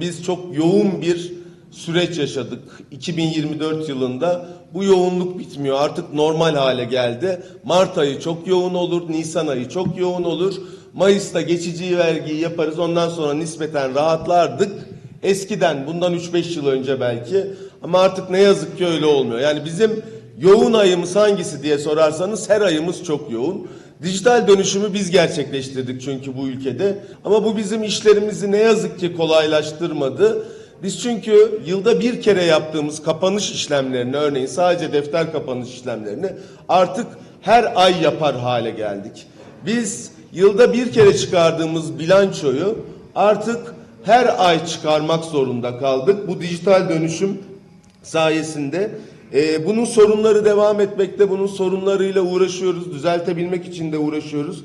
Biz çok yoğun bir süreç yaşadık 2024 yılında. Bu yoğunluk bitmiyor. Artık normal hale geldi. Mart ayı çok yoğun olur, Nisan ayı çok yoğun olur. Mayıs'ta geçici vergiyi yaparız. Ondan sonra nispeten rahatlardık. Eskiden bundan 3-5 yıl önce belki. Ama artık ne yazık ki öyle olmuyor. Yani bizim yoğun ayımız hangisi diye sorarsanız her ayımız çok yoğun. Dijital dönüşümü biz gerçekleştirdik çünkü bu ülkede. Ama bu bizim işlerimizi ne yazık ki kolaylaştırmadı. Biz çünkü yılda bir kere yaptığımız kapanış işlemlerini örneğin sadece defter kapanış işlemlerini artık her ay yapar hale geldik. Biz yılda bir kere çıkardığımız bilançoyu artık her ay çıkarmak zorunda kaldık. Bu dijital dönüşüm sayesinde e, bunun sorunları devam etmekte. Bunun sorunlarıyla uğraşıyoruz. Düzeltebilmek için de uğraşıyoruz.